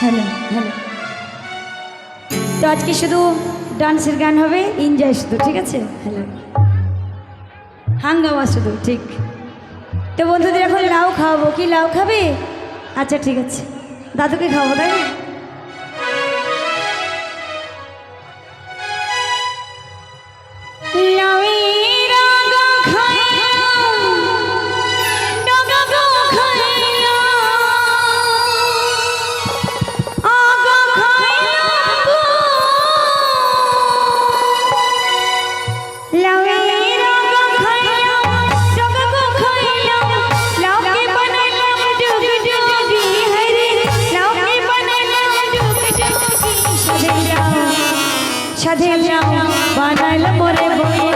Hello hello. তো আজকে শুধু ডান্সের গান হবে, এনজয় শুধু, ঠিক আছে? হ্যালো। হাঙ্গামা শুধু, ঠিক। তো বন্ধুদের এখন লাউ খাওয়াবো, কি লাউ খাবে? আচ্ছা ঠিক আছে। দাদুকে খাওয়াবো, তাই লাউ, বানাইল মোরে বইরা,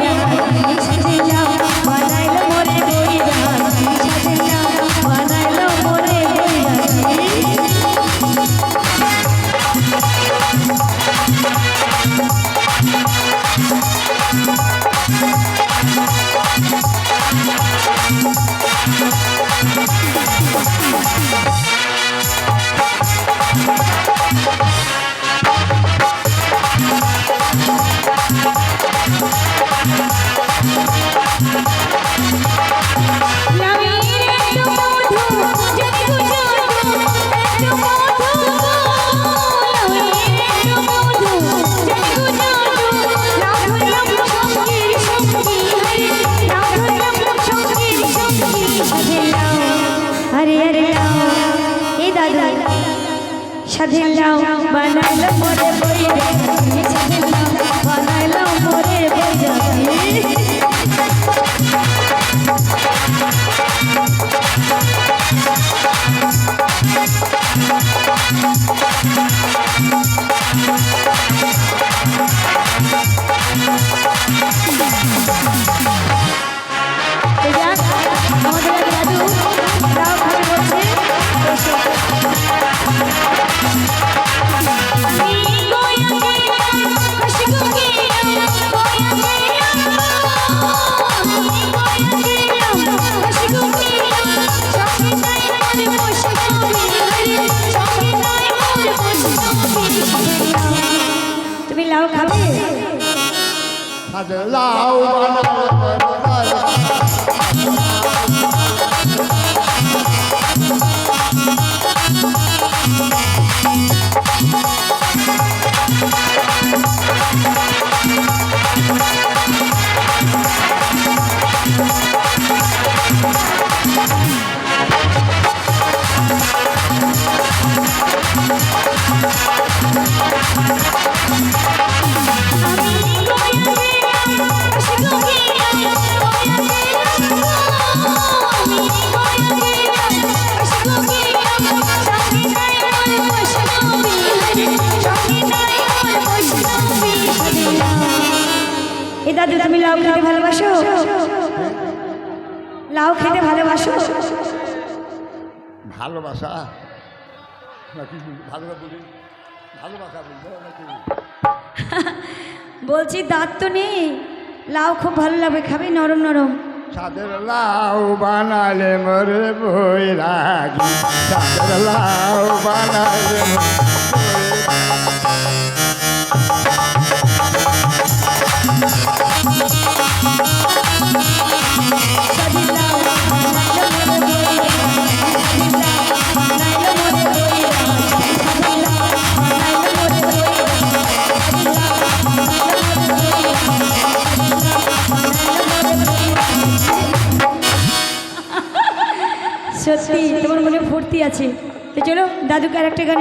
আরে লাউ, এ দাদু, সাধের লাউ বানাইলো মোরে বইরে, সাধের লাউ বানাইলো মোরে বইরে। এটা সাথে লাউ এ দাদু তুমি লাউ খেতে ভালোবাসো? লাউ খেতে ভালোবাসো? ভালোবাসা? নাকি ভালোবাসা বলি? ভালোবাসা বলব নাকি? বলছি দাঁত তো নেই। লাউ খুব ভালো লাগবে খাবে? নরম নরম। সাদের লাউ বানালে মরে বই রাগি। সাদের লাউ বানালে সত্যি তোমার মনে ফুর্তি আছে। তো চলো দাদুকে আর একটা গানে